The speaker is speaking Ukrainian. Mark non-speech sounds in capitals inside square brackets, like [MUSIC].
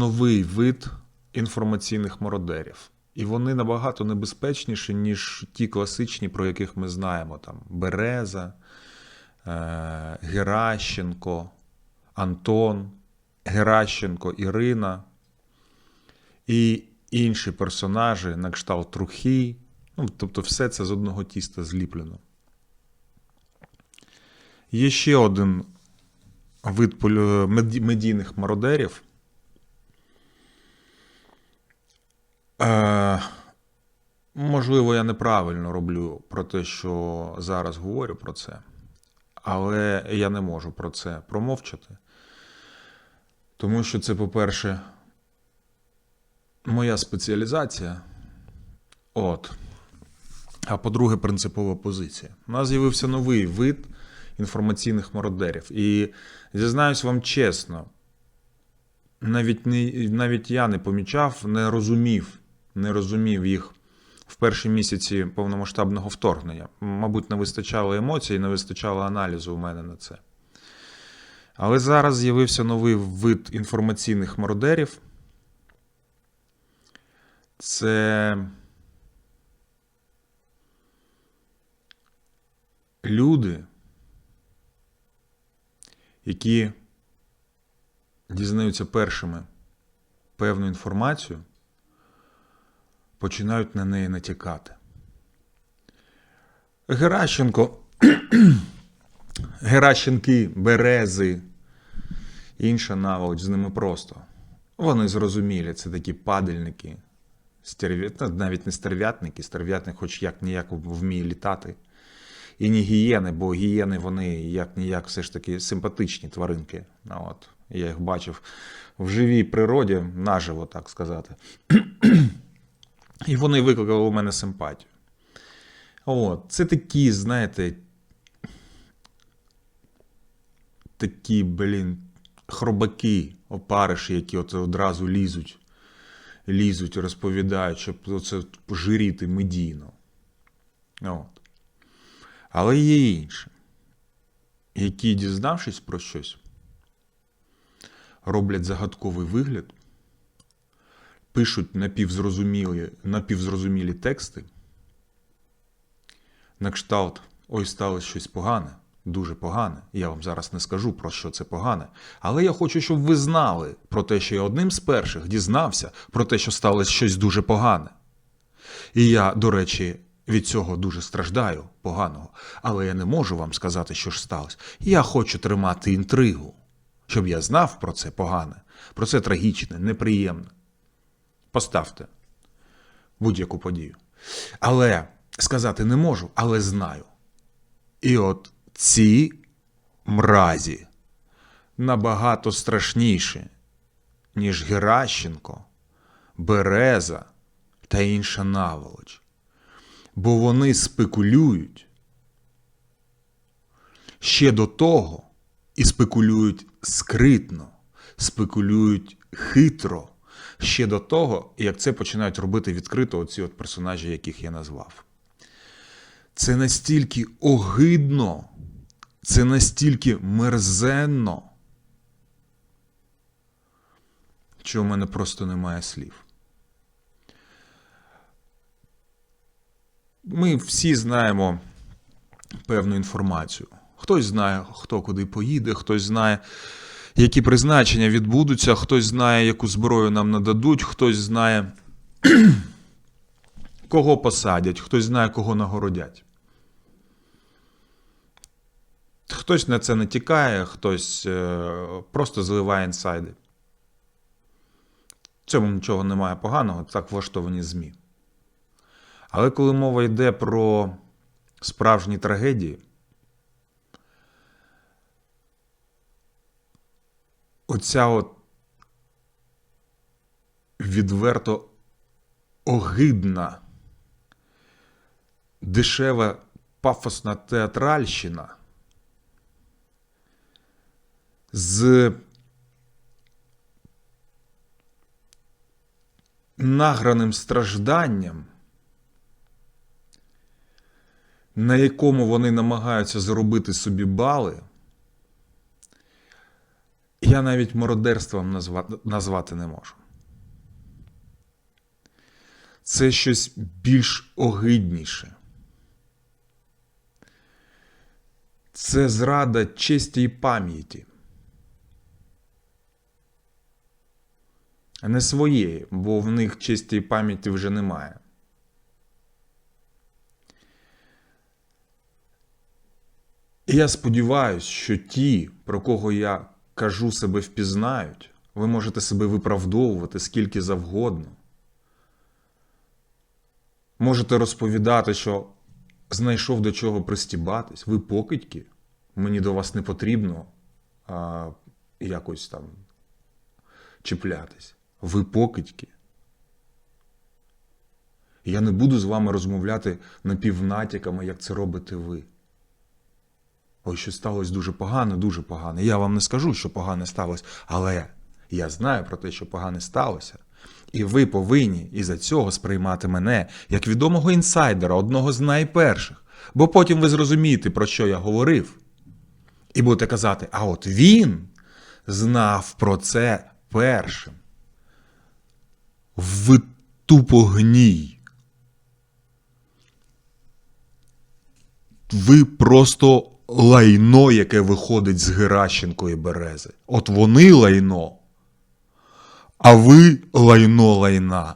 новий вид інформаційних мародерів. І вони набагато небезпечніші, ніж ті класичні, про яких ми знаємо: там Береза, е, Геращенко, Антон, Геращенко, Ірина і інші персонажі на кшталт Трухій. Ну, тобто, все це з одного тіста зліплено. Є ще один вид медійних мародерів. Е, можливо, я неправильно роблю про те, що зараз говорю про це, але я не можу про це промовчати. Тому що це, по-перше, моя спеціалізація. От. А по-друге, принципова позиція. У нас з'явився новий вид інформаційних мародерів. І зізнаюсь вам чесно, навіть, не, навіть я не помічав, не розумів, не розумів їх в перші місяці повномасштабного вторгнення. Мабуть, не вистачало емоцій, не вистачало аналізу у мене на це. Але зараз з'явився новий вид інформаційних мародерів. Це люди, які дізнаються першими певну інформацію, починають на неї натякати. Геращенко, [CLEARS THROAT] Геращенки, Берези, інша наволоч з ними просто. Вони зрозумілі, це такі падальники, стерв'я... навіть не стерв'ятники, стерв'ятник хоч як ніяк вміє літати. І не гієни, бо гієни вони як ніяк все ж таки симпатичні тваринки. От, я їх бачив в живій природі, наживо, так сказати. [CLEARS THROAT] І вони викликали у мене симпатію. От, це такі, знаєте, такі, блін, хробаки, опариші, які от одразу лізуть, лізуть, розповідають, щоб оце пожиріти медійно. От. Але є інше, які, дізнавшись про щось, роблять загадковий вигляд, пишуть напівзрозумілі, напівзрозумілі тексти, на кшталт ой, сталося щось погане, дуже погане. Я вам зараз не скажу про що це погане. Але я хочу, щоб ви знали про те, що я одним з перших дізнався про те, що сталося щось дуже погане. І я, до речі, від цього дуже страждаю поганого, але я не можу вам сказати, що ж сталося. Я хочу тримати інтригу, щоб я знав про це погане, про це трагічне, неприємне. Поставте будь-яку подію. Але сказати не можу, але знаю. І от ці мразі набагато страшніші, ніж Геращенко, Береза та інша наволоч. Бо вони спекулюють ще до того і спекулюють скритно, спекулюють хитро, ще до того, як це починають робити відкрито оці от персонажі, яких я назвав. Це настільки огидно, це настільки мерзенно, що в мене просто немає слів. Ми всі знаємо певну інформацію. Хтось знає, хто куди поїде, хтось знає, які призначення відбудуться, хтось знає, яку зброю нам нададуть, хтось знає, [CLEARS THROAT] кого посадять, хтось знає, кого нагородять. Хтось на це натякає, хтось е, просто зливає інсайди. В цьому нічого немає поганого, так влаштовані ЗМІ. Але коли мова йде про справжні трагедії, оця от відверто огидна, дешева пафосна театральщина з награним стражданням, на якому вони намагаються заробити собі бали, я навіть мародерством назвати не можу. Це щось більш огидніше. Це зрада честі і пам'яті. Не своєї, бо в них честі і пам'яті вже немає. І я сподіваюся, що ті, про кого я кажу, себе впізнають, ви можете себе виправдовувати скільки завгодно. Можете розповідати, що знайшов до чого пристібатись. Ви покидьки, мені до вас не потрібно а, якось там чіплятись. Ви покидьки. Я не буду з вами розмовляти напівнатяками, як це робите ви. Ой, що сталося дуже погано, дуже погано. Я вам не скажу, що погане сталося, але я знаю про те, що погане сталося. І ви повинні із-за цього сприймати мене як відомого інсайдера, одного з найперших. Бо потім ви зрозумієте, про що я говорив. І будете казати, а от він знав про це першим. Ви тупо гній. Ви просто лайно, яке виходить з Геращенкої берези. От вони лайно, а ви лайно лайна.